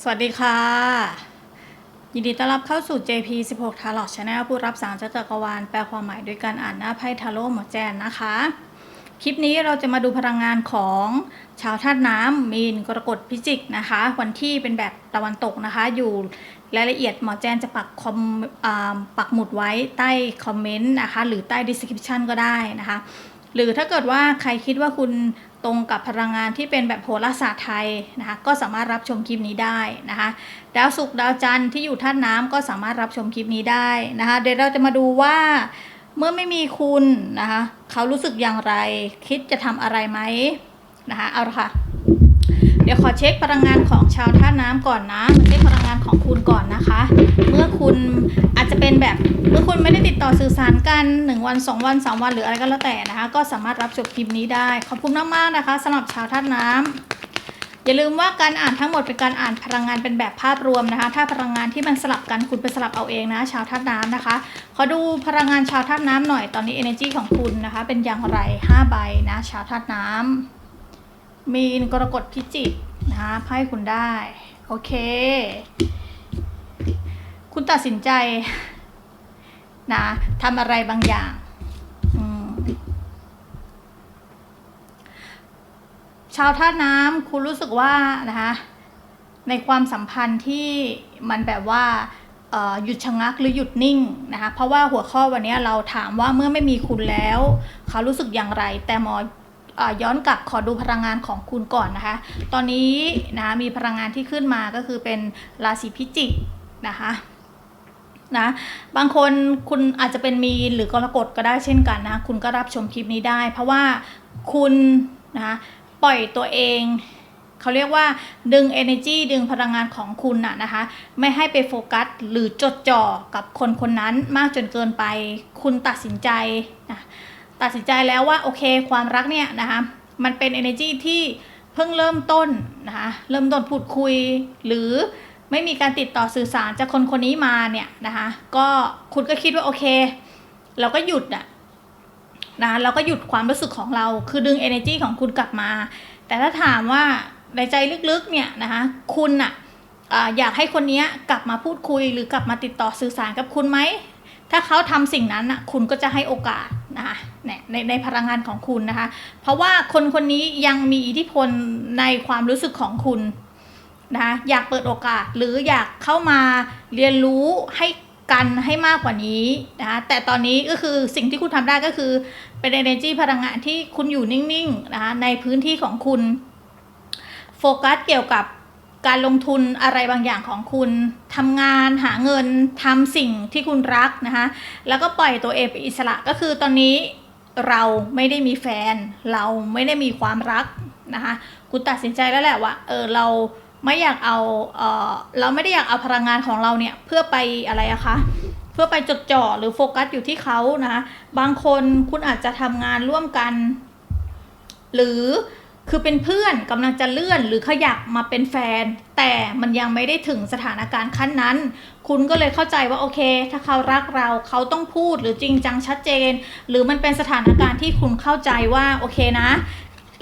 สวัสดีค่ะ ยินดีต้อนรับเข้าสู่ JP 16 t a r o t Channel ผู้รับสารจากจักรวาลแปลความหมายด้วยการอ่านหน้าไพ่ทาโร่หมอแจนนะคะ คลิปนี้เราจะมาดูพลังงานของชาวธาตุน้ำมีนกรกฎพิจิกนะคะ วันที่เป็นแบบตะวันตกนะคะ อยู่รายละเอียดหมอแจนจะปักคอมอปักหมุดไว้ใต้คอมเมนต์นะคะ หรือใต้ description ก็ได้นะคะ หรือถ้าเกิดว่าใครคิดว่าคุณ ตรงกับพลังงานที่เป็นแบบโหราศาสตร์ไทยนะคะก็สามารถรับชมคลิปนี้ได้นะคะดาวศุกร์ดาวจันทร์ที่อยู่ท่าน้ำก็สามารถรับชมคลิปนี้ได้นะคะเดี๋ยวเราจะมาดูว่าเมื่อไม่มีคุณนะคะเขารู้สึกอย่างไร คิดจะทำอะไรไหมนะคะเอาละค่ะ เดี๋ยวขอเช็คพลังงานของชาวธาตุน้ำก่อนนะมาเช็คพลังงานของคุณก่อนนะคะ เมื่อคุณอาจจะเป็นแบบเมื่อคุณไม่ได้ติดต่อสื่อสารกัน 1 วัน 2 วัน 3 วันหรืออะไรก็แล้วแต่นะคะ ก็สามารถรับชมคลิปนี้ได้ ขอบคุณมากๆนะคะสำหรับชาวธาตุน้ำอย่าลืมว่าการอ่านทั้งหมดเป็นการอ่านพลังงานเป็นแบบภาพรวมนะคะ ถ้าพลังงานที่มันสลับกันคุณไปสลับเอาเองนะ ชาวธาตุน้ำนะคะ ขอดูพลังงานชาวธาตุน้ำหน่อยตอนนี้ energy ของคุณนะคะ เป็นอย่างไร 5 ใบนะ ชาวธาตุน้ำ มีนกรกฎพิจิกนะคะไพ่คุณได้ โอเค คุณตัดสินใจนะทำอะไรบางอย่างชาวท่าน้ำคุณรู้สึกว่านะคะในความสัมพันธ์ที่มันแบบว่าหยุดชะงักหรือหยุดนิ่งนะคะเพราะว่าหัวข้อวันนี้เราถามว่าเมื่อไม่มีคุณแล้ว เขารู้สึกอย่างไร แต่หมอ ย้อนกลับขอดูพลังงานของคุณก่อนนะคะ ตอนนี้นะมีพลังงานที่ขึ้นมาก็คือเป็นราศีพิจิกนะคะนะบางคนคุณอาจจะเป็นมีนหรือกรกฎก็ได้เช่นกันนะคุณก็รับชมคลิปนี้ได้ เพราะว่าคุณนะปล่อยตัวเองเขาเรียกว่าดึง energy ดึงพลังงานของคุณน่ะนะคะ ไม่ให้ไปโฟกัสหรือจดจ่อกับคนคนนั้นมากจนเกินไป คุณตัดสินใจนะ ตัดสินใจแล้วว่าโอเคความรักเนี่ยนะคะมันเป็น energy ที่เพิ่งเริ่มต้นนะคะเริ่มต้นพูดคุย หรือไม่มีการติดต่อสื่อสารจากคนคนนี้มาเนี่ยนะคะก็คุณก็คิดว่าโอเค เราก็หยุดอะนะเราก็หยุดความรู้สึกของเราคือดึง energy ของคุณกลับมา แต่ถ้าถามว่าในใจลึกๆเนี่ยนะคะคุณอะอ่าอยากให้คนนี้กลับมาพูดคุย หรือกลับมาติดต่อสื่อสารกับคุณไหมถ้าเขาทำสิ่งนั้นน่ะคุณก็จะให้โอกาสนะคะ ในในพลังงานของคุณนะคะ เพราะว่าคนคนนี้ยังมีอิทธิพลในความรู้สึกของคุณนะคะอยากเปิดโอกาสหรืออยากเข้ามาเรียนรู้ให้กันให้มากกว่านี้นะคะแต่ตอนนี้ก็คือสิ่งที่คุณทำได้ก็คือเป็น energy พลังงานที่คุณอยู่นิ่งๆนะคะในพื้นที่ของคุณ โฟกัสเกี่ยวกับการลงทุนอะไรบางอย่างของคุณทำงานหาเงินทำสิ่งที่คุณรักนะคะแล้วก็ปล่อยตัวเองเป็นอิสระก็คือตอนนี้ เราไม่ได้มีแฟน เราไม่ได้มีความรักนะคะคุณตัดสินใจแล้วแหละว่าเออเราไม่อยากเอาเออเราไม่ได้อยากเอาพลังงานของเราเนี่ยเพื่อไปอะไรอะคะเพื่อไปจดจ่อหรือโฟกัสอยู่ที่เขานะคะบางคนคุณอาจจะทำงานร่วมกัน หรือ คือเป็นเพื่อนกำลังจะเลื่อนหรือขยับมาเป็นแฟน แต่มันยังไม่ได้ถึงสถานการณ์ขั้นนั้น คุณก็เลยเข้าใจว่าโอเค ถ้าเขารักเราเขาต้องพูดหรือจริงจังชัดเจน หรือมันเป็นสถานการณ์ที่คุณเข้าใจว่าโอเคนะ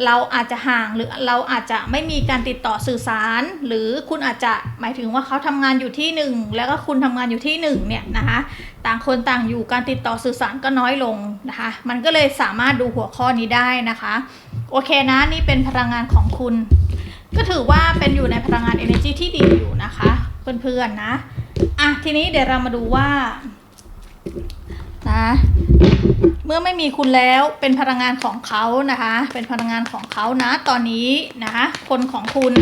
เราอาจจะห่างหรือเราอาจจะไม่มีการติดต่อสื่อสาร หรือคุณอาจจะหมายถึงว่าเขาทำงานอยู่ที่หนึ่งแล้วก็คุณทำงานอยู่ที่หนึ่งเนี่ยนะคะต่างคนต่างอยู่การติดต่อสื่อสารก็น้อยลงนะคะมันก็เลยสามารถดูหัวข้อนี้ได้นะคะโอเคนะนี่เป็นพลังงานของคุณ ก็ถือว่าเป็นอยู่ในพลังงาน energy ที่ดีอยู่นะคะ เพื่อนๆนะอะทีนี้เดี๋ยวเรามาดูว่า นะ เมื่อไม่มีคุณแล้วเป็นพลังงานของเขานะคะ เป็นพลังงานของเขานะ ตอนนี้นะคะคนของคุณ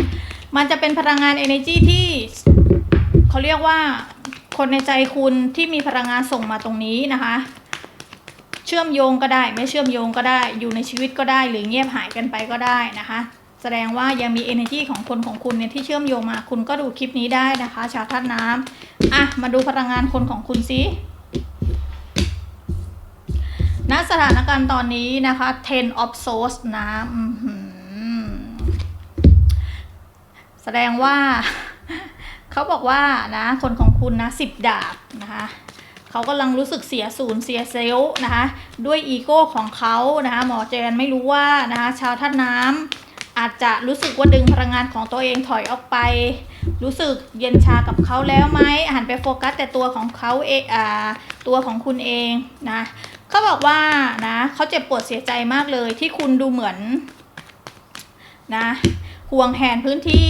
มันจะเป็นพลังงาน energy ที่เขาเรียกว่าคนในใจคุณที่มีพลังงานส่งมาตรงนี้นะคะ เชื่อมโยงก็ได้ไม่เชื่อมโยงก็ได้ อยู่ในชีวิตก็ได้หรือเงียบหายกันไปก็ได้นะคะ แสดงว่ายังมี energy ของคนของคุณเนี่ยที่เชื่อมโยงมาคุณก็ดูคลิปนี้ได้นะคะ ชาวธาตุน้ำอะมาดูพลังงานคนของคุณซิ ณสถานการณ์ตอนนี้นะคะ ten of swords นะแสดงว่า เขาบอกว่านะ คนของคุณนะสิบดาบนะคะเขากำลังรู้สึกเสียศูนย์เสียเซลล์นะคะ ด้วยอีโก้ของเขานะคะหมอเจนไม่รู้ว่านะคะชาวท่าตุน้ำอาจจะรู้สึกว่าดึงพลังงานของตัวเองถอยออกไป รู้สึกเย็นชากับเขาแล้วไหมหันไปโฟกัสแต่ตัวของเขาเองอ่าตัวของคุณเองนะ เขาบอกว่านะเขาเจ็บปวดเสียใจมากเลยที่คุณดูเหมือนนะห่วงแหนพื้นที่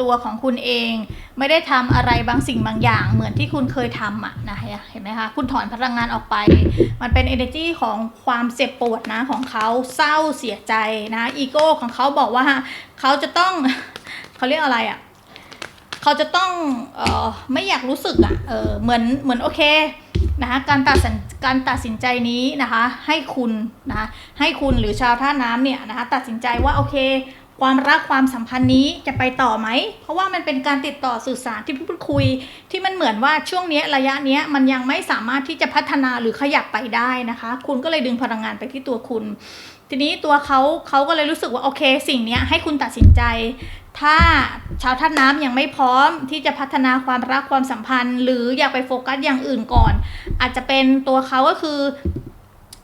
ตัวของคุณเอง ไม่ได้ทำอะไรบางสิ่งบางอย่าง เหมือนที่คุณเคยทำอะนะเห็นไหมคะคุณถอนพลังงานออกไป มันเป็น energy ของความเจ็บปวดนะของเขาเศร้าเสียใจนะอีโก้ของเขาบอกว่าเขาจะต้องเขาเรียกอะไรอะ เขาจะต้องเออไม่อยากรู้สึกอะ่ะเออเหมือนเหมือนโอเคนะคะการตัดสินการตัดสินใจนี้นะคะให้คุณนะคะให้คุณหรือชาวท่าน้ำเนี่ยนะคะตัดสินใจว่าโอเค ความรักความสัมพันธ์นี้จะไปต่อไหม เพราะว่ามันเป็นการติดต่อสื่อสารที่พูดคุย ที่มันเหมือนว่าช่วงนี้ระยะนี้มันยังไม่สามารถที่จะพัฒนาหรือขยับไปได้นะคะ คุณก็เลยดึงพลังงานไปที่ตัวคุณทีนี้ตัวเขาเขาก็เลยรู้สึกว่าโอเค สิ่งนี้ให้คุณตัดสินใจ ถ้าชาวท่าน้ำยังไม่พร้อมที่จะพัฒนาความรักความสัมพันธ์ หรืออยากไปโฟกัสอย่างอื่นก่อน อาจจะเป็นตัวเขาก็คือ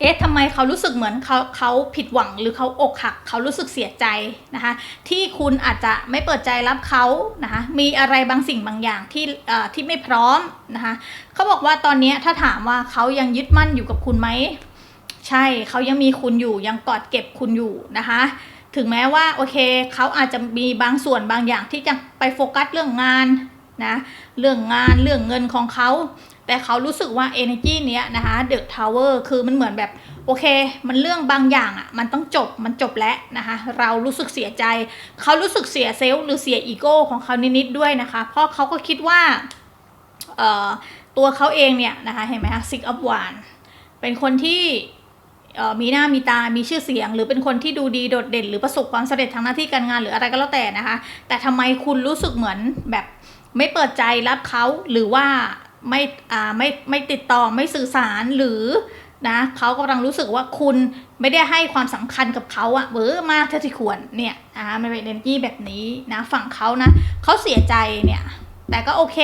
เอ๊ะทำไมเขารู้สึกเหมือนเขาเขาผิดหวังหรือเขาอกหัก เขารู้สึกเสียใจนะคะ ที่คุณอาจจะไม่เปิดใจรับเขานะคะมีอะไรบางสิ่งบางอย่างที่เอ่อที่ไม่พร้อมนะคะเขาบอกว่าตอนนี้ถ้าถามว่าเขายังยึดมั่นอยู่กับคุณไหมใช่เขายังมีคุณอยู่ยังกอดเก็บคุณอยู่นะคะ ถึงแม้ว่าโอเคเขาอาจจะมีบางส่วนบางอย่างที่จะไปโฟกัสเรื่องงานนะเรื่องงานเรื่องเงินของเขา แต่เขารู้สึกว่า energy เนี้ยนะคะ The Tower คือมันเหมือนแบบโอเค มันเรื่องบางอย่างอะ่ะมันต้องจบมันจบแล้วนะคะเรารู้สึกเสียใจ เขารู้สึกเสียเซลล์หรือเสียอีโก้ของเขานิดๆด้วยนะคะ เพราะเขาก็คิดว่าตัวเขาเองเนี่ยนะคะเห็นไหมคะ Six of Wands เป็นคนที่ มีหน้ามีตา มีชื่อเสียง หรือเป็นคนที่ดูดีโดดเด่น หรือประสบความสำเร็จทางหน้าที่การงานหรืออะไรก็แล้วแต่นะคะ แต่ทำไมคุณรู้สึกเหมือนแบบไม่เปิดใจรับเขาหรือว่าไม่อ่าไม่ไม่ติดต่อไม่สื่อสารหรือนะเขากำลังรู้สึกว่าคุณไม่ได้ให้ความสำคัญกับเขาอะเบอร์มากเท่าที่ควรเนี่ยนะคะมันเป็นเอนจี้แบบนี้นะฝั่งเขานะเขาเสียใจเนี่ยแต่ก็โอเค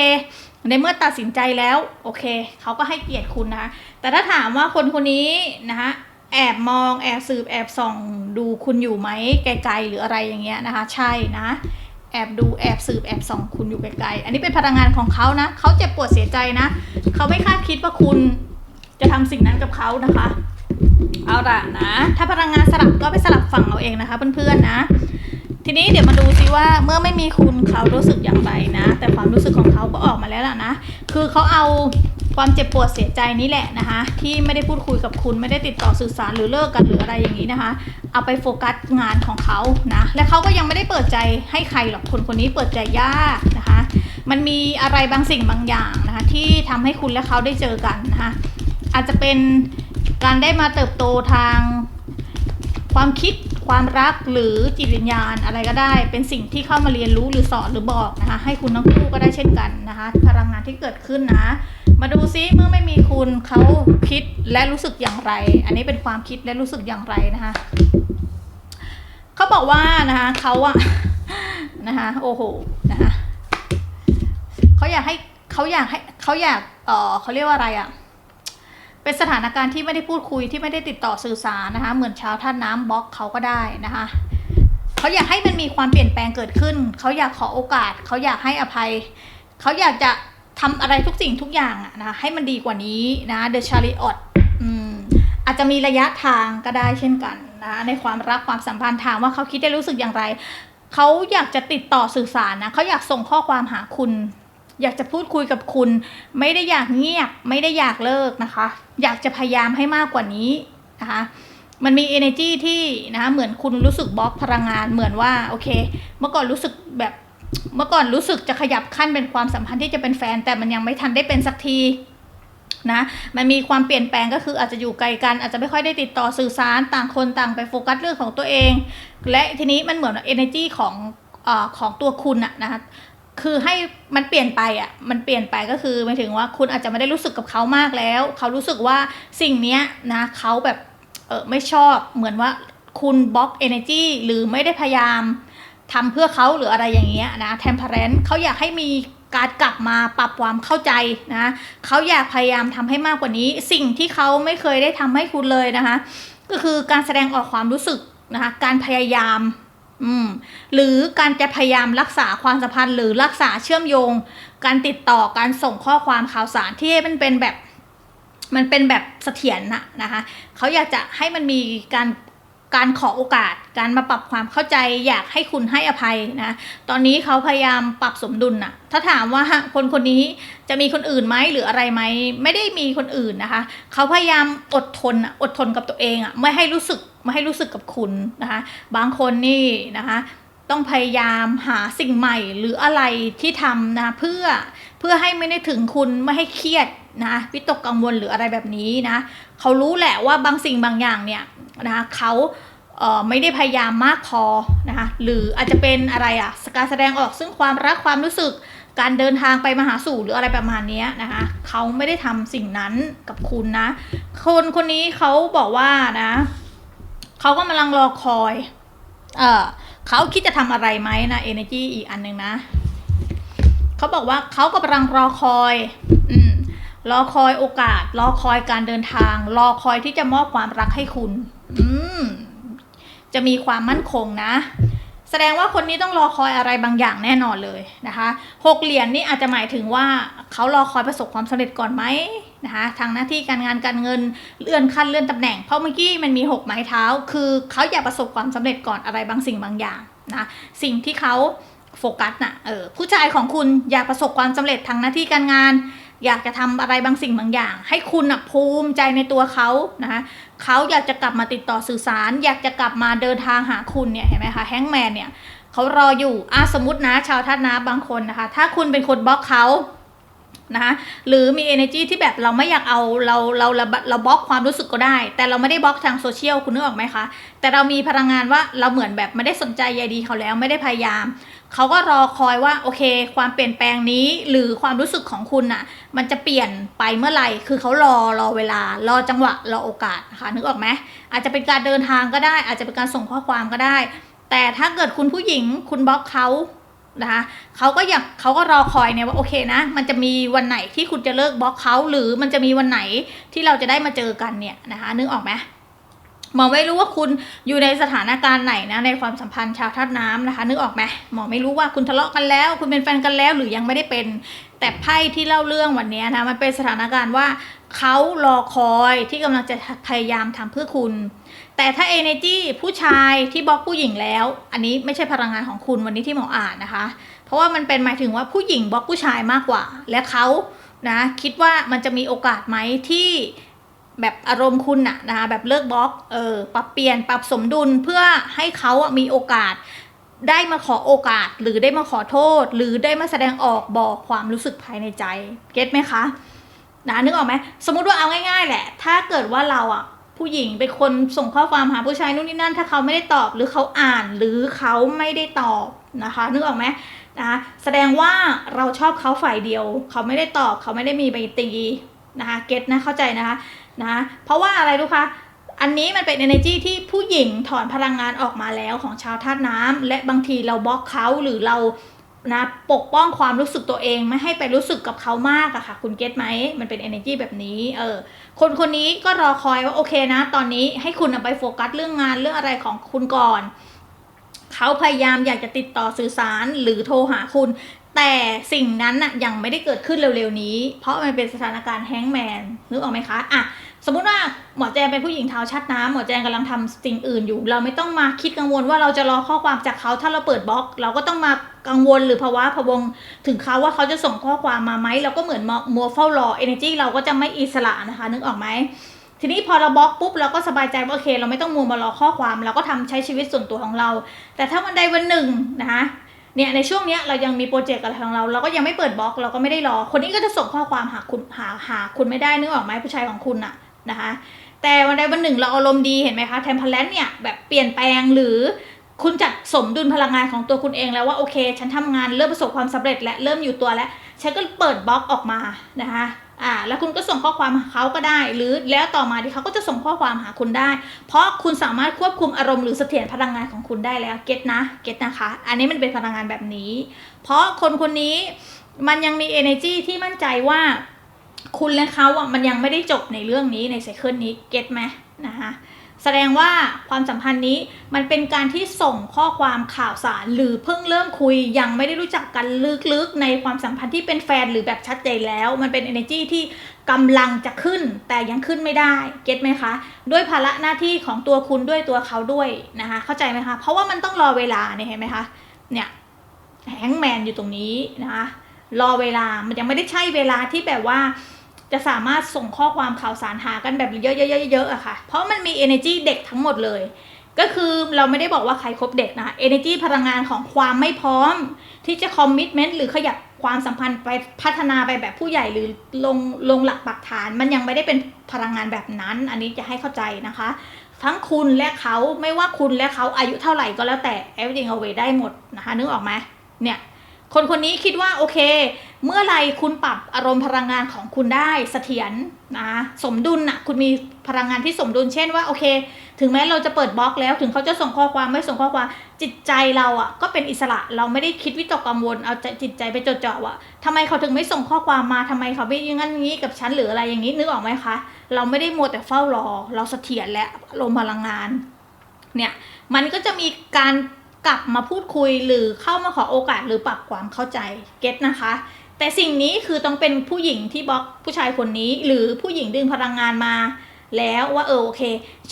ในเมื่อตัดสินใจแล้วโอเคเขาก็ให้เกียรติคุณนะคะแต่ถ้าถามว่าคนคนนี้นะคะ แอบมองแอบสืบแอบส่องดูคุณอยู่ไหมไกลๆหรืออะไรอย่างเงี้ยนะคะ ใช่นะ แอบดูแอบสืบแอบส่องคุณอยู่ไกลๆอันนี้เป็นพลังงานของเขานะเขาเจ็บปวดเสียใจนะเขาไม่คาดคิดว่าคุณจะทำสิ่งนั้นกับเขานะคะ เอาละนะ ถ้าพลังงานสลับก็ไปสลับฝั่งเอาเองนะคะเพื่อนๆนะ ทีนี้เดี๋ยวมาดูซิว่าเมื่อไม่มีคุณเขารู้สึกอย่างไรนะ แต่ความรู้สึกของเขาก็ออกมาแล้วล่ะนะ คือเขาเอา ความเจ็บปวดเสียใจนี้แหละนะคะ ที่ไม่ได้พูดคุยกับคุณไม่ได้ติดต่อสื่อสารหรือเลิกกันหรืออะไรอย่างนี้นะคะ เอาไปโฟกัสงานของเขานะและเขาก็ยังไม่ได้เปิดใจให้ใครหรอกคนคนนี้เปิดใจยากนะคะ มันมีอะไรบางสิ่งบางอย่างนะคะที่ทำให้คุณและเขาได้เจอกันนะคะอาจจะเป็นการได้มาเติบโตทางความคิด ความรักหรือจิตวิญญาณอะไรก็ได้ เป็นสิ่งที่เข้ามาเรียนรู้หรือสอนหรือบอกนะคะให้คุณทั้งคู่ก็ได้เช่นกันนะคะพลังงานที่เกิดขึ้นนะ มาดูซิเมื่อไม่มีคุณเขาคิดและรู้สึกอย่างไร อันนี้เป็นความคิดและรู้สึกอย่างไรนะคะเขาบอกว่านะคะเขาอะนะคะโอ้โหนะคะเขาอยากให้เขาอยากให้เขาอยากเออเขาเรียกว่าอะไรอะ เป็นสถานการณ์ที่ไม่ได้พูดคุยที่ไม่ได้ติดต่อสื่อสารนะคะ เหมือนชาวท่าน้ำบล็อกเขาก็ได้นะคะเขาอยากให้มันมีความเปลี่ยนแปลงเกิดขึ้น เขาอยากขอโอกาส เขาอยากให้อภัย เขาอยากจะทำอะไรทุกสิ่งทุกอย่างอะนะคะให้มันดีกว่านี้นะเดอะชาริออตอาจจะมีระยะทางก็ได้เช่นกันนะในความรักความสัมพันธ์ถามว่าเขาคิดได้รู้สึกอย่างไร เขาอยากจะติดต่อสื่อสารนะเขาอยากส่งข้อความหาคุณ อยากจะพูดคุยกับคุณ ไม่ได้อยากเงียบ ไม่ได้อยากเลิกนะคะ อยากจะพยายามให้มากกว่านี้นะคะมันมี energy ที่นะคะเหมือนคุณรู้สึกบล็อกพลังงานเหมือนว่าโอเค เมื่อก่อนรู้สึกแบบเมื่อก่อนรู้สึกจะขยับขั้นเป็นความสัมพันธ์ที่จะเป็นแฟน แต่มันยังไม่ทันได้เป็นสักทีนะมันมีความเปลี่ยนแปลงก็คืออาจจะอยู่ไกลกัน อาจจะไม่ค่อยได้ติดต่อสื่อสารต่างคนต่างไปโฟกัสเรื่องของตัวเอง และทีนี้มันเหมือน energy ของออของตัวคุณอะนะคะ คือให้มันเปลี่ยนไปอะ มันเปลี่ยนไปก็คือหมายถึงว่าคุณอาจจะไม่ได้รู้สึกกับเขามากแล้ว เขารู้สึกว่าสิ่งเนี้ยนะเขาแบบเออไม่ชอบเหมือนว่าคุณบล็อก energy หรือไม่ได้พยายามทำเพื่อเขาหรืออะไรอย่างเงี้ยนะ temperance เขาอยากให้มีการกลับมาปรับความเข้าใจนะเขาอยากพยายามทำให้มากกว่านี้ สิ่งที่เขาไม่เคยได้ทำให้คุณเลยนะคะ ก็คือการแสดงออกความรู้สึกนะคะ การพยายาม อืมหรือการจะพยายามรักษาความสัมพันธ์ หรือรักษาเชื่อมโยง การติดต่อการส่งข้อความข่าวสารที่มันเป็นแบบมันเป็นแบบเสถียรนะนะคะเขาอยากจะให้มันมีการการขอโอกาส การมาปรับความเข้าใจ อยากให้คุณให้อภัยนะ ตอนนี้เขาพยายามปรับสมดุลน่ะถ้าถามว่าคนคนนี้จะมีคนอื่นไหมหรืออะไรไหมไม่ได้มีคนอื่นนะคะ เขาพยายามอดทนอะอดทนกับตัวเองอะไม่ให้รู้สึก ม่ให้รู้สึกกับคุณนะคะบางคนนี่นะคะต้องพยายามหาสิ่งใหม่หรืออะไรที่ทำนะเพื่อเพื่อให้ไม่ได้ถึงคุณไม่ให้เครียดนะวิตกกังวลหรืออะไรแบบนี้นะเขารู้แหละว่าบางสิ่งบางอย่างเนี่ยนะเขาเอ่อไม่ได้พยายามมากพอนะคะหรืออาจจะเป็นอะไรอะการแสดงออกซึ่งความรักความรู้สึกการเดินทางไปมาหาสู่หรืออะไรประมาณนี้นะคะเขาไม่ได้ทำสิ่งนั้นกับคุณนะ คนคนนี้เขาบอกว่านะ เขากำลังรอคอย เออเขาคิดจะทำอะไรไหมนะ energy อีกอันหนึ่งนะ เขาบอกว่าเขากำลังรอคอย อืม รอคอยโอกาส รอคอยการเดินทาง รอคอยที่จะมอบความรักให้คุณ อืม จะมีความมั่นคงนะแสดงว่าคนนี้ต้องรอคอยอะไรบางอย่างแน่นอนเลยนะคะหกเหรียญนี่อาจจะหมายถึงว่าเขารอคอยประสบความสำเร็จก่อนไหม นะคะทางหน้าที่การงานการเงินเลื่อนขั้นเลื่อนตำแหน่ง เพราะเมื่อกี้มันมีหกไม้เท้า คือเขาอยากประสบความสำเร็จก่อนอะไรบางสิ่งบางอย่างนะสิ่งที่เขาโฟกัสน่ะเออผู้ชายของคุณอยากประสบความสำเร็จทางหน้าที่การงาน อยากจะทำอะไรบางสิ่งบางอย่าง ให้คุณน่ะภูมิใจในตัวเขานะคะเขาอยากจะกลับมาติดต่อสื่อสาร อยากจะกลับมาเดินทางหาคุณเนี่ยเห็นไหมคะแฮงแมนเนี่ยเขารออยู่อะสมมตินะชาวธาตุน้ำบางคนนะคะ ถ้าคุณเป็นคนบล็อกเขา นะคะหรือมี energy ที่แบบเราไม่อยากเอาเราเราเราเราบล็อกความรู้สึกก็ได้ แต่เราไม่ได้บล็อกทางโซเชียลคุณนึกออกไหมคะ แต่เรามีพลังงานว่าเราเหมือนแบบไม่ได้สนใจใยดีเขาแล้วไม่ได้พยายามเขาก็รอคอยว่าโอเค ความเปลี่ยนแปลงนี้หรือความรู้สึกของคุณน่ะ มันจะเปลี่ยนไปเมื่อไหร่คือเขารอรอเวลารอจังหวะรอโอกาสนะคะนึกออกไหมอาจจะเป็นการเดินทางก็ได้ อาจจะเป็นการส่งข้อความก็ได้ แต่ถ้าเกิดคุณผู้หญิงคุณบล็อกเขา นะคะเขาก็อยากเขาก็รอคอยเนี่ยว่าโอเคนะ มันจะมีวันไหนที่คุณจะเลิกบล็อกเขาหรือมันจะมีวันไหนที่เราจะได้มาเจอกันเนี่ยนะคะนึกออกไหมหมอไม่รู้ว่าคุณอยู่ในสถานการณ์ไหนนะในความสัมพันธ์ชาวธาตุน้ำนะคะ นึกออกไหมหมอไม่รู้ว่าคุณทะเลาะกันแล้ว คุณเป็นแฟนกันแล้วหรือยังไม่ได้เป็น แต่ไพ่ที่เล่าเรื่องวันนี้นะมันเป็นสถานการณ์ว่าเขารอคอยที่กำลังจะพยายามทำเพื่อคุณ แต่ถ้า energy ผู้ชายที่บล็อกผู้หญิงแล้ว อันนี้ไม่ใช่พลังงานของคุณวันนี้ที่หมออ่านนะคะ เพราะว่ามันเป็นหมายถึงว่าผู้หญิงบล็อกผู้ชายมากกว่า และเขานะคิดว่ามันจะมีโอกาสไหมที่แบบอารมณ์คุณนะนะคะแบบเลิกบล็อกเออปรับเปลี่ยนปรับสมดุลเพื่อให้เขามีโอกาสได้มาขอโอกาสหรือได้มาขอโทษ หรือได้มาแสดงออกบอกความรู้สึกภายในใจ เก็ตไหมคะนะนึกออกไหมสมมุติว่าเอาง่าย ๆ แหละ ถ้าเกิดว่าเราอะ ผู้หญิงเป็นคนส่งข้อความหาผู้ชายนู่นนี่นั่น ถ้าเขาไม่ได้ตอบหรือเขาอ่านหรือเขาไม่ได้ตอบนะคะนึกออกไหมนะคะแสดงว่าเราชอบเขาฝ่ายเดียว เขาไม่ได้ตอบเขาไม่ได้มีใบตีนะคะเก็ตนะเข้าใจนะคะนะเพราะว่าอะไรรู้คะอันนี้มันเป็น energy ที่ผู้หญิงถอนพลังงานออกมาแล้วของชาวธาตุน้ำและบางทีเราบล็อกเขาหรือเรานะปกป้องความรู้สึกตัวเองไม่ให้ไปรู้สึกกับเขามากอะค่ะ คุณเก็ตไหมมันเป็น energy แบบนี้เออ คนคนนี้ก็รอคอยว่าโอเคนะ ตอนนี้ให้คุณไปโฟกัสเรื่องงานเรื่องอะไรของคุณก่อน เขาพยายามอยากจะติดต่อสื่อสารหรือโทรหาคุณ แต่สิ่งนั้นน่ะยังไม่ได้เกิดขึ้นเร็วๆนี้ เพราะมันเป็นสถานการณ์แฮงแมนนึกออกไหมคะอะสมมุติว่าหมอแจงเป็นผู้หญิงเท้าชัดน้ำหมอแจงกำลังทำสิ่งอื่นอยู่ เราไม่ต้องมาคิดกังวลว่าเราจะรอข้อความจากเขาถ้าเราเปิดบล็อก เราก็ต้องมา กังวลหรือภาวะพะวงถึงเขาว่าเขาจะส่งข้อความมาไหมเราก็เหมือนมัวเฝ้ารอ energy เราก็จะไม่อิสระนะคะ นึกออกไหมทีนี้พอเราบล็อกปุ๊บเราก็สบายใจว่าโอเค เราไม่ต้องมัวมารอข้อความ เราก็ทำใช้ชีวิตส่วนตัวของเรา แต่ถ้าวันใดวันหนึ่งนะคะเนี่ยในช่วงเนี้ยเรายังมีโปรเจกต์อะไรของเรา เราก็ยังไม่เปิดบล็อกเราก็ไม่ได้รอ คนนี้ก็จะส่งข้อความหาคุณหาหาคุณไม่ได้นึกออกไหมผู้ชายของคุณอะนะคะ แต่วันใดวันหนึ่งเราอารมณ์ดีเห็นไหมคะแทมเพลนเนี่ยแบบเปลี่ยนแปลงหรือ คุณจัดสมดุลพลังงานของตัวคุณเองแล้วว่าโอเค ฉันทำงานเริ่มประสบความสำเร็จและเริ่มอยู่ตัวแล้วฉันก็เปิดบล็อกออกมานะคะอ่าแล้วคุณก็ส่งข้อความหาเขาก็ได้ หรือแล้วต่อมาที่เขาก็จะส่งข้อความหาคุณได้ เพราะคุณสามารถควบคุมอารมณ์หรือเสถียรพลังงานของคุณได้แล้วเก็ตนะเก็ตนะคะ อันนี้มันเป็นพลังงานแบบนี้ เพราะคนคนนี้มันยังมี energy ที่มั่นใจว่าคุณและเขาอะมันยังไม่ได้จบในเรื่องนี้ในไซเคิลนี้เก็ตไหมนะคะ แสดงว่าความสัมพันธ์นี้มันเป็นการที่ส่งข้อความข่าวสาร หรือเพิ่งเริ่มคุยยังไม่ได้รู้จักกันลึกๆ ในความสัมพันธ์ที่เป็นแฟนหรือแบบชัดเจนแล้ว มันเป็น energy ที่กำลังจะขึ้นแต่ยังขึ้นไม่ได้เก็ตไหมคะด้วยภาระหน้าที่ของตัวคุณด้วยตัวเขาด้วยนะคะเข้าใจไหมคะเพราะว่ามันต้องรอเวลาเนี่ยเห็นไหมคะเนี่ยแฮงแมนอยู่ตรงนี้นะคะรอเวลามันยังไม่ได้ใช่เวลาที่แบบว่า จะสามารถส่งข้อความข่าวสารหากันแบบเยอะๆๆๆอะค่ะ เพราะมันมี energy เด็กทั้งหมดเลย ก็คือเราไม่ได้บอกว่าใครคบเด็กนะคะ energy พลังงานของความไม่พร้อม ที่จะ commitment หรือขยับความสัมพันธ์ไปพัฒนาไปแบบผู้ใหญ่หรือลงลงหลักปักฐาน มันยังไม่ได้เป็นพลังงานแบบนั้น อันนี้จะให้เข้าใจนะคะ ทั้งคุณและเขาไม่ว่าคุณและเขาอายุเท่าไหร่ก็แล้วแต่ everything away ได้หมดนะคะนึกออกไหมเนี่ย คนคนนี้คิดว่าโอเค เมื่อไรคุณปรับอารมณ์พลังงานของคุณได้เสถียรนะ สมดุลนะคุณมีพลังงานที่สมดุล เช่นว่าโอเค ถึงแม้เราจะเปิดบล็อกแล้ว ถึงเขาจะส่งข้อความไม่ส่งข้อความจิตใจเราอะ ก็เป็นอิสระเราไม่ได้คิดวิตกกังวลเอาจิตใจไปจดจ่อว่าทำไมเขาถึงไม่ส่งข้อความมาทำไมเขาไม่ยังงั้นงนี้กับฉันหรืออะไรอย่างนี้นึกออกไหมคะ เราไม่ได้มัวแต่เฝ้ารอ เราเสถียรและอารมณ์พลังงาน เนี่ยมันก็จะมีการ กลับมาพูดคุยหรือเข้ามาขอโอกาสหรือปรับความเข้าใจเก็ตนะคะ แต่สิ่งนี้คือต้องเป็นผู้หญิงที่บล็อกผู้ชายคนนี้ หรือผู้หญิงดึงพลังงานมา แล้วว่าเออโอเค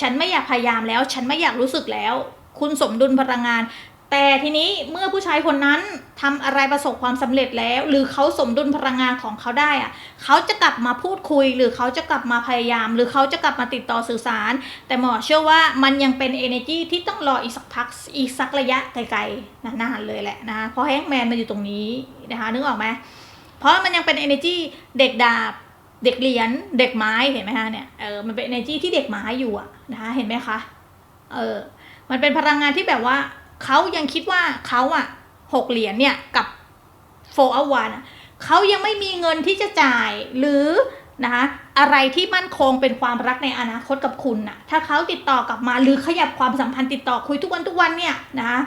ฉันไม่อยากพยายามแล้ว ฉันไม่อยากรู้สึกแล้ว คุณสมดุลพลังงาน แต่ทีนี้เมื่อผู้ชายคนนั้นทำอะไรประสบความสำเร็จแล้ว หรือเขาสมดุลพลังงานของเขาได้อะเขาจะกลับมาพูดคุย หรือเขาจะกลับมาพยายาม หรือเขาจะกลับมาติดต่อสื่อสาร แต่หมอเชื่อว่ามันยังเป็น energy ที่ต้องรออีกสักพักอีกสักระยะไกลๆนานๆเลยแหละนะเพราะแฮงแมนมาอยู่ตรงนี้นะคะนึกออกไหมเพราะมันยังเป็น energy เด็กดาบเด็กเหรียญเด็กไม้เห็นไหมคะเนี่ยเออมันเป็น energy ที่เด็กไม้อยู่อะนะคะเห็นไหมคะเออมันเป็นพลังงานที่แบบว่า เขายังคิดว่าเขาอะหกเหรียญเนี่ยกับโฟร์วันเขายังไม่มีเงินที่จะจ่ายหรือนะคะอะไรที่มั่นคงเป็นความรักในอนาคตกับคุณน่ะถ้าเขาติดต่อกลับมาหรือขยับความสัมพันธ์ติดต่อคุยทุกวันทุกวันเนี่ยนะคะ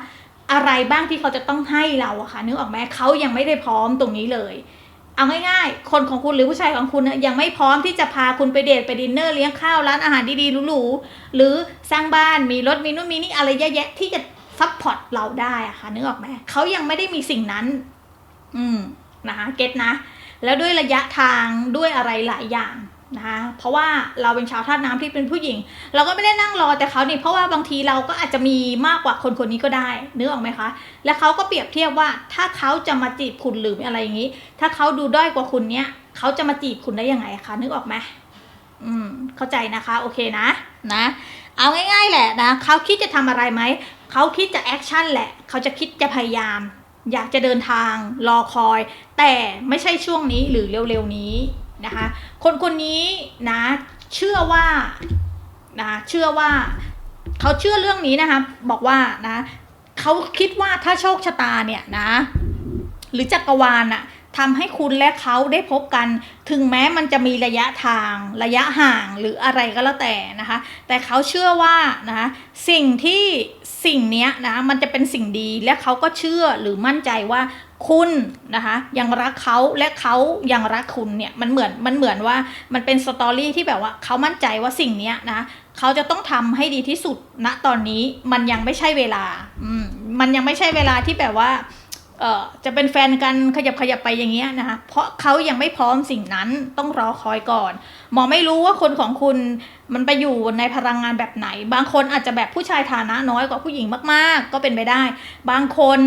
อะไรบ้างที่เขาจะต้องให้เราอะค่ะนึกออกไหมเขายังไม่ได้พร้อมตรงนี้เลย เอาง่ายๆ คนของคุณหรือผู้ชายของคุณน่ะยังไม่พร้อมที่จะพาคุณไปเดทไปดินเนอร์เลี้ยงข้าวร้านอาหารดีๆหรูๆหรือสร้างบ้านมีรถมีนู่นมีนี่อะไรเยอะแยะที่จะ ซัพพอร์ตเราได้อะค่ะนึกออกไหมเขายังไม่ได้มีสิ่งนั้น อืมนะคะเก็ตนะ แล้วด้วยระยะทางด้วยอะไรหลายอย่างนะคะเพราะว่าเราเป็นชาวธาตุน้ำที่เป็นผู้หญิง เราก็ไม่ได้นั่งรอแต่เขานี่เพราะว่าบางทีเราก็อาจจะมีมากกว่าคนคนนี้ก็ได้นึกออกไหมคะ และเขาก็เปรียบเทียบว่าถ้าเขาจะมาจีบคุณหรืออะไรอย่างนี้ ถ้าเขาดูด้อยกว่าคุณเนี้ยเขาจะมาจีบคุณได้ยังไงคะนึกออกไหมอืมเข้าใจนะคะโอเคนะนะ เอาง่ายๆแหละนะเขาคิดจะทำอะไรไหม เขาคิดจะแอคชั่นแหละ เขาจะคิดจะพยายาม อยากจะเดินทางรอคอย แต่ไม่ใช่ช่วงนี้หรือเร็วๆนี้นะคะ คนคนนี้นะเชื่อว่านะเชื่อว่าเขาเชื่อเรื่องนี้นะคะบอกว่านะเขาคิดว่าถ้าโชคชะตาเนี่ยนะ หรือจักรวาลอะ ทำให้คุณและเขาได้พบกัน ถึงแม้มันจะมีระยะทาง ระยะห่างหรืออะไรก็แล้วแต่นะคะ แต่เขาเชื่อว่านะคะสิ่งที่สิ่งนี้นะมันจะเป็นสิ่งดีและเขาก็เชื่อหรือมั่นใจว่าคุณนะคะยังรักเขาและเขายังรักคุณเนี่ยมันเหมือนมันเหมือนว่ามันเป็นสตอรี่ที่แบบว่าเขามั่นใจว่าสิ่งเนี้ยนะเขาจะต้องทำให้ดีที่สุดณตอนนี้มันยังไม่ใช่เวลาอืมมันยังไม่ใช่เวลาที่แบบว่า จะเป็นแฟนกันขยับขยับไปอย่างเงี้ยนะคะ เพราะเขายังไม่พร้อมสิ่งนั้นต้องรอคอยก่อน หมอไม่รู้ว่าคนของคุณมันไปอยู่ในพลังงานแบบไหน บางคนอาจจะแบบผู้ชายฐานะน้อยกว่าผู้หญิงมาก ๆ ก็เป็นไปได้ บางคน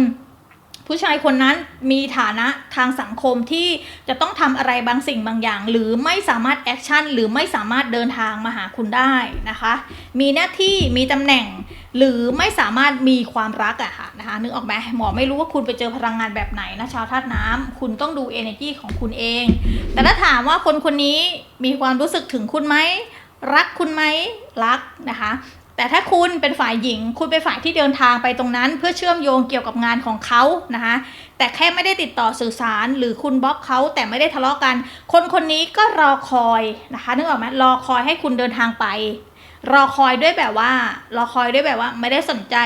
ผู้ชายคนนั้นมีฐานะทางสังคมที่จะต้องทำอะไรบางสิ่งบางอย่าง หรือไม่สามารถแอคชั่นหรือไม่สามารถเดินทางมาหาคุณได้นะคะ มีหน้าที่มีตำแหน่ง หรือไม่สามารถมีความรักอะค่ะนะคะนึกออกไหมหมอไม่รู้ว่าคุณไปเจอพลังงานแบบไหนนะชาวธาตุน้ำคุณต้องดู energy ของคุณเอง แต่ถ้าถามว่าคนคนนี้มีความรู้สึกถึงคุณไหมรักคุณไหมรักนะคะ แต่ถ้าคุณเป็นฝ่ายหญิง คุณเป็นฝ่ายที่เดินทางไปตรงนั้น เพื่อเชื่อมโยงเกี่ยวกับงานของเขานะคะแต่แค่ไม่ได้ติดต่อสื่อสาร หรือคุณบล็อกเขาแต่ไม่ได้ทะเลาะกัน คนคนนี้ก็รอคอยนะคะนึกออกไหมรอคอยให้คุณเดินทางไป รอคอยด้วยแบบว่ารอคอยด้วยแบบว่า ไม่ได้สนใจ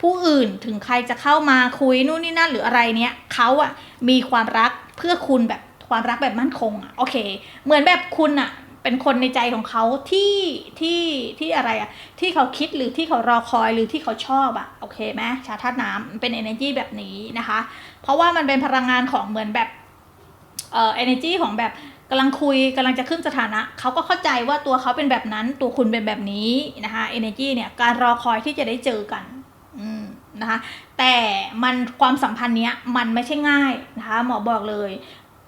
ผู้อื่นถึงใครจะเข้ามาคุยนู่นนี่นั่นหรืออะไรเนี้ยเขาอะมีความรักเพื่อคุณแบบความรักแบบมั่นคงอะโอเค เหมือนแบบคุณอะ เป็นคนในใจของเขาที่ที่ที่อะไรอะที่เขาคิดหรือที่เขารอคอยหรือที่เขาชอบอะโอเคไหมชาธาตุน้ำเป็น energy แบบนี้นะคะ เพราะว่ามันเป็นพลังงานของเหมือนแบบเอ่อ energy ของแบบกำลังคุยกำลังจะขึ้นสถานะ เขาก็เข้าใจว่าตัวเขาเป็นแบบนั้นตัวคุณเป็นแบบนี้นะคะ energy เนี่ยการรอคอยที่จะได้เจอกันอืมนะคะแต่มันความสัมพันธ์เนี้ยมันไม่ใช่ง่ายนะคะหมอบอกเลย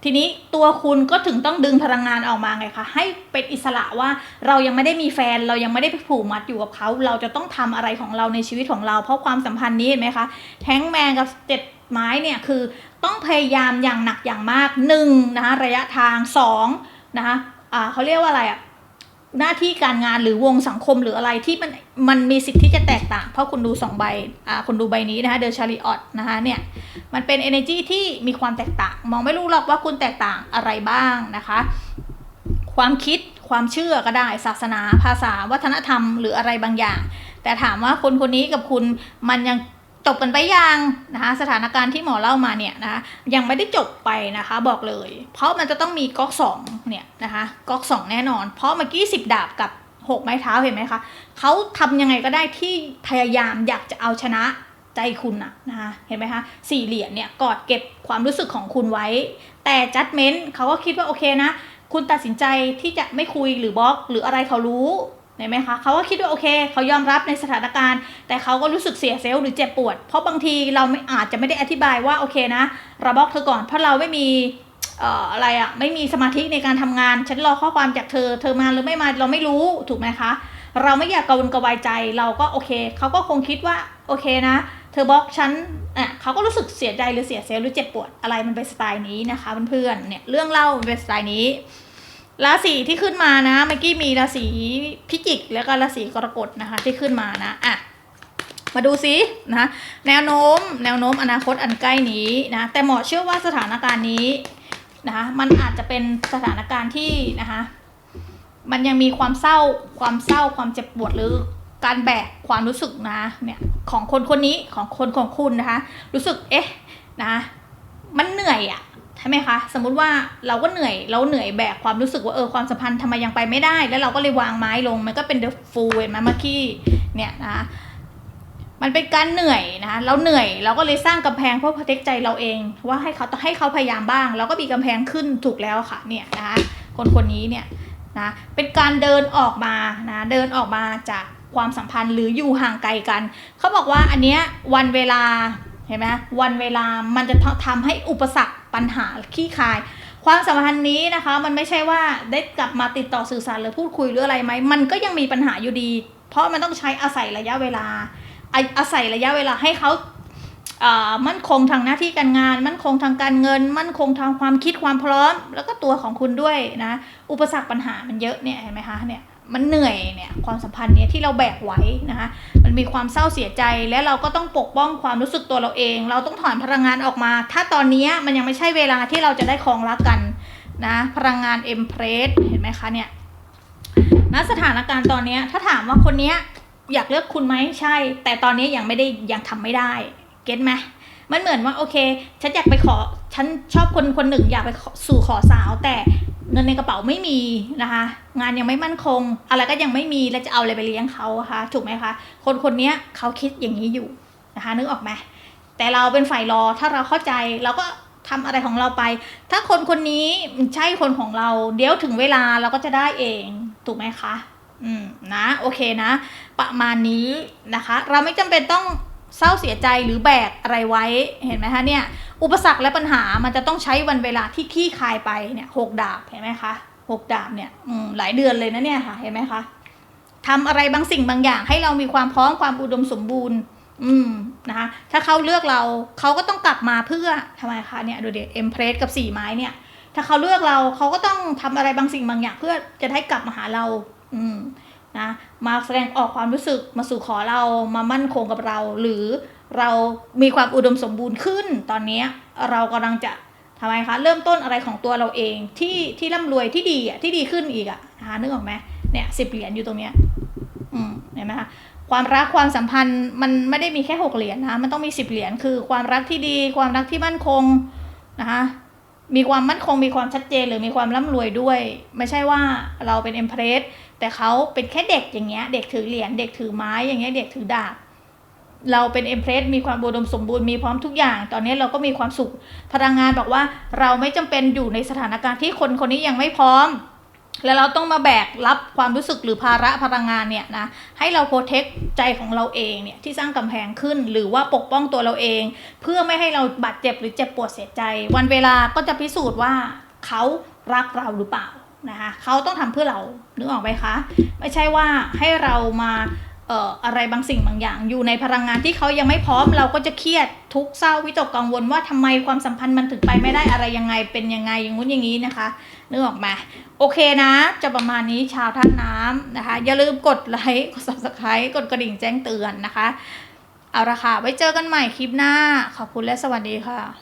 ทีนี้ตัวคุณก็ถึงต้องดึงพลังงานออกมาไงคะให้เป็นอิสระว่าเรายังไม่ได้มีแฟน เรายังไม่ได้ไปผูกมัดอยู่กับเขา เราจะต้องทำอะไรของเราในชีวิตของเรา เพราะความสัมพันธ์นี้เห็นไหมคะแท้งแมนกับเจ็ดไม้เนี่ยคือต้องพยายามอย่างหนักอย่างมากหนึ่งนะคะระยะทางสองนะคะอ่าเขาเรียกว่าอะไรอะ หน้าที่การงานหรือวงสังคมหรืออะไรที่มันมันมีสิทธิ์ที่จะแตกต่าง เพราะคุณดูสองใบอ่าคุณดูใบนี้นะคะเดอชาริออตนะคะเนี่ยมันเป็น energy ที่มีความแตกต่าง มองไม่รู้หรอกว่าคุณแตกต่างอะไรบ้างนะคะ ความคิดความเชื่อก็ได้ศาสนาภาษา วัฒนธรรมหรืออะไรบางอย่าง แต่ถามว่าคนคนนี้กับคุณมันยัง จบกันไปยังนะคะสถานการณ์ที่หมอเล่ามาเนี่ยนะคะยังไม่ได้จบไปนะคะบอกเลย เพราะมันจะต้องมีก๊อกสองเนี่ยนะคะก๊อกสองแน่นอน เพราะเมื่อกี้สิบดาบกับหกไม้เท้าเห็นไหมคะเขาทำยังไงก็ได้ที่พยายามอยากจะเอาชนะใจคุณอะนะคะเห็นไหมคะสี่เหรียญเนี่ยกอดเก็บความรู้สึกของคุณไว้ แต่จัดเมนต์เขาก็คิดว่าโอเคนะ คุณตัดสินใจที่จะไม่คุยหรือบล็อกหรืออะไรเขารู้ เห็นไหมคะเขาก็คิดว่าโอเคเขายอมรับในสถานการณ์ แต่เขาก็รู้สึกเสียเซลล์หรือเจ็บปวด เพราะบางทีเราไม่อาจจะไม่ได้อธิบายว่าโอเคนะเราบล็อกเธอก่อนเพราะเราไม่มีอะไรอะไม่มีสมาธิในการทำงาน ฉันรอข้อความจากเธอ เธอมาหรือไม่มาเราไม่รู้ถูกไหมคะ เราไม่อยากกระวนกระวายใจเราก็โอเคเขาก็คงคิดว่าโอเคนะ เธอบล็อกฉันอะเขาก็รู้สึกเสียใจหรือเสียเซลล์หรือเจ็บปวดอะไรมันเป็นสไตล์นี้นะคะเพื่อนๆเนี่ยเรื่องเล่ามันเป็นสไตล์นี้ ราศีที่ขึ้นมานะเมื่อกี้มีราศีพิจิกแล้วก็ราศีกรกฎนะคะ ที่ขึ้นมานะอะมาดูซินะแนวโน้ม แนวโน้มอนาคตอันใกล้นี้นะแต่หมอเชื่อว่าสถานการณ์นี้นะคะมันอาจจะเป็นสถานการณ์ที่นะคะมันยังมีความเศร้าความเศร้าความเจ็บปวดหรือการแบกความรู้สึกนะเนี่ยของคนคนนี้ของคนของคุณนะคะ รู้สึกเอ๊ะนะมันเหนื่อยอะ ช่ไหมคะสมมุติว่าเราก็เหนื่อยเราเหนื่อยแบกความรู้สึกว่าเออความสัมพันธ์ทำไมยังไปไม่ได้ แล้วเราก็เลยวางไม้ลงมันก็เป็น the fool เห็นไหมเมื่อกี้เนี่ยนะมันเป็นการเหนื่อยนะคะเราเหนื่อยเราก็เลยสร้างกำแพงเพื่อ protect ใจเราเอง ว่าให้เขาต้องให้เขาพยายามบ้าง เราก็มีกำแพงขึ้นถูกแล้วค่ะเนี่ยนะคะคนคนนี้เนี่ยนะเป็นการเดินออกมานะเดินออกมาจากความสัมพันธ์หรืออยู่ห่างไกลกันเขาบอกว่าอันเนี้ยวันเวลาเห็นไหมวันเวลามันจะทำให้อุปสรรค ปัญหาขี้คาย ความสัมพันธ์นี้นะคะ มันไม่ใช่ว่าได้กลับมาติดต่อสื่อสารหรือพูดคุยหรืออะไรไหมมันก็ยังมีปัญหาอยู่ดี เพราะมันต้องใช้อาศัยระยะเวลา อาศัยระยะเวลาให้เขาามั่นคงทางหน้าที่การงาน มั่นคงทางการเงิน มั่นคงทางความคิดความพร้อม แล้วก็ตัวของคุณด้วยนะ อุปสรรคปัญหามันเยอะเนี่ยเห็นไหมคะเนี่ย มันเหนื่อยเนี่ยความสัมพันธ์เนี้ยที่เราแบกไว้นะคะมันมีความเศร้าเสียใจและเราก็ต้องปกป้องความรู้สึกตัวเราเอง เราต้องถอนพลังงานออกมา ถ้าตอนนี้มันยังไม่ใช่เวลาที่เราจะได้ครองรักกันนะพลังงานเอ็มเพรสเห็นไหมคะเนี่ยณสถานการณ์ตอนนี้ถ้าถามว่าคนนี้อยากเลือกคุณไหมใช่ แต่ตอนนี้ยังไม่ได้ยังทำไม่ได้ เก็ตไหม มันเหมือนว่าโอเค ฉันอยากไปขอ ฉันชอบคนคนหนึ่งอยากไปสู่ขอสาว แต่เงินในกระเป๋าไม่มีนะคะ งานยังไม่มั่นคง อะไรก็ยังไม่มีแล้วจะเอาอะไรไปเลี้ยงเขาคะถูกไหมคะคนคนนี้เขาคิดอย่างนี้อยู่นะคะ นึกออกไหมแต่เราเป็นฝ่ายรอถ้าเราเข้าใจเราก็ทำอะไรของเราไป ถ้าคนคนนี้ใช่คนของเรา เดี๋ยวถึงเวลาเราก็จะได้เอง ถูกไหมคะ อืมนะ โอเคนะ ประมาณนี้นะคะ เราไม่จำเป็นต้อง เศร้าเสียใจหรือแบกอะไรไว้เห็นไหมคะเนี่ยอุปสรรคและปัญหามันจะต้องใช้วันเวลาที่ขี้คายไปเนี่ยหกดาบเห็นไหมคะหกดาบเนี่ยอืหลายเดือนเลยนะเนี่ยค่ะเห็นไหมคะทำอะไรบางสิ่งบางอย่างให้เรามีความพร้อมความอุดมสมบูรณ์ อืมนะคะถ้าเขาเลือกเราเขาก็ต้องกลับมาเพื่อทำไมคะเนี่ยดูเดี๋ยวเอ็มเพรสกับสี่ไม้เนี่ย ถ้าเขาเลือกเราเขาก็ต้องทำอะไรบางสิ่งบางอย่างเพื่อจะได้กลับมาหาเรา อืม นะมาแสดงออกความรู้สึกมาสู่ขอเรามามั่นคงกับเรา หรือเรามีความอุดมสมบูรณ์ขึ้น ตอนนี้เรากำลังจะทำไมคะ เริ่มต้นอะไรของตัวเราเองที่ที่ร่ำรวยที่ดีอะที่ดีขึ้นอีกอะนึกออกไหมเนี่ยสิบเหรียญอยู่ตรงเนี้ยอืมเห็นไหมคะความรักความสัมพันธ์มันไม่ได้มีแค่หกเหรียญนะมันต้องมีสิบเหรียญคือความรักที่ดี ความรักที่มั่นคงนะคะมีความมั่นคงมีความชัดเจนหรือมีความร่ำรวยด้วย ไม่ใช่ว่าเราเป็นเอ็มเพรส แต่เขาเป็นแค่เด็กอย่างเงี้ยเด็กถือเหรียญเด็กถือไม้อย่างเงี้ยเด็กถือดาบเราเป็นเอ็มเพรสมีความอุดมสมบูรณ์มีพร้อมทุกอย่าง ตอนนี้เราก็มีความสุขพลังงานบอกว่าเราไม่จำเป็นอยู่ในสถานการณ์ที่คนคนนี้ยังไม่พร้อม แล้วเราต้องมาแบกรับความรู้สึกหรือภาระพลังงานเนี่ยนะให้เราโปรเทคใจของเราเองเนี่ยที่สร้างกำแพงขึ้นหรือว่าปกป้องตัวเราเอง เพื่อไม่ให้เราบาดเจ็บหรือเจ็บปวดเสียใจ วันเวลาก็จะพิสูจน์ว่าเขารักเราหรือเปล่า นะคะเขาต้องทำเพื่อเรานึกออกไหมคะไม่ใช่ว่าให้เรามาเอ่ออะไรบางสิ่งบางอย่าง อยู่ในพลังงานที่เขายังไม่พร้อมเราก็จะเครียดทุกเศร้าวิตกกังวลว่าทำไมความสัมพันธ์มันถึงไปไม่ได้อะไรยังไงเป็นยังไงอย่างงู้นอย่างนี้นะคะนึกออกไหมโอเคนะ จะประมาณนี้ชาวท่าน้ำนะคะ อย่าลืมกดไลค์กด subscribe กดกระดิ่งแจ้งเตือนนะคะ เอาละค่ะไว้เจอกันใหม่คลิปหน้าขอบคุณและสวัสดีค่ะ